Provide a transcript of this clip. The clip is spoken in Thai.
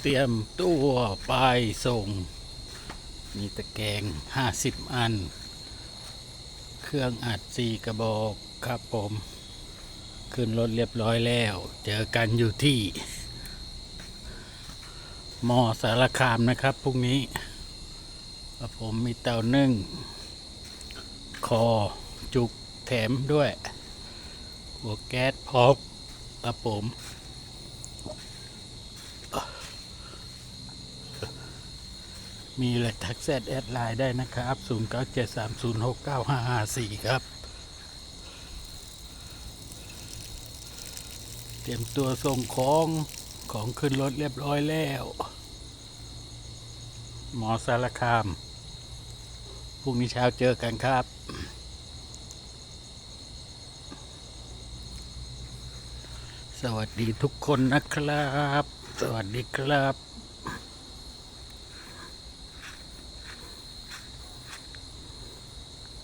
เตรียมตัวไปส่ง มีตะแกรงห้าสิบอัน เครื่องอัดสี่กระบอกครับผม ขึ้นรถเรียบร้อยแล้ว เจอกันอยู่ที่มอสารคามนะครับพรุ่งนี้ผมมีเตานึ่ง คอจุกแถมด้วย หัวแก๊สพร้อมครับผม มีเลยทักแซดแอดไลน์ได้นะครับ 0973069554 ครับ เตรียมตัวส่งของของขึ้นรถเรียบร้อยแล้ว หมอสารคาม พรุ่งนี้เช้าเจอกันครับสวัสดีทุกคนนะครับ สวัสดีครับ